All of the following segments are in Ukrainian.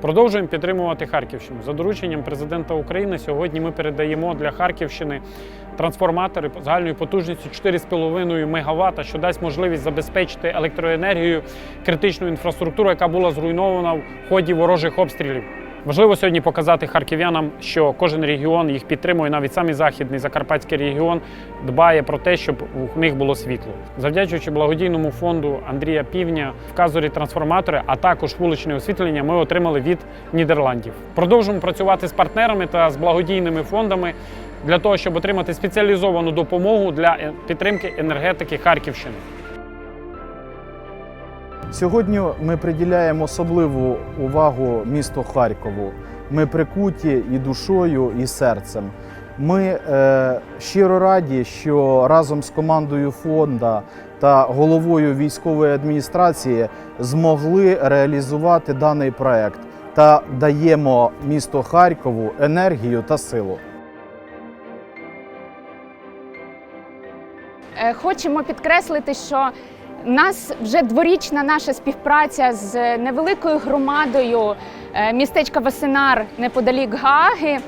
Продовжуємо підтримувати Харківщину. За дорученням президента України сьогодні ми передаємо для Харківщини трансформатори загальною потужністю 4,5 МВт, що дасть можливість забезпечити електроенергію критичну інфраструктуру, яка була зруйнована в ході ворожих обстрілів. Важливо сьогодні показати харків'янам, що кожен регіон їх підтримує, навіть самий західний закарпатський регіон дбає про те, щоб у них було світло. Завдячуючи благодійному фонду Андрія Півня, вказорі трансформатори, а також вуличне освітлення, ми отримали від Нідерландів. Продовжуємо працювати з партнерами та з благодійними фондами для того, щоб отримати спеціалізовану допомогу для е, підтримки енергетики Харківщини. Сьогодні ми приділяємо особливу увагу місту Харкову. Ми прикуті і душою, і серцем. Ми е, щиро раді, що разом з командою фонда та головою військової адміністрації змогли реалізувати даний проект та даємо місту Харкову енергію та силу. Е, Хочемо підкреслити, що нас вже дворічна наша співпраця з невеликою громадою е, містечка Васинар неподалік Гааги.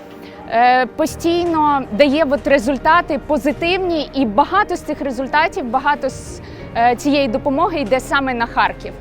е, Постійно дає от результати позитивні, і багато з цих результатів, багато з е, цієї допомоги йде саме на Харків.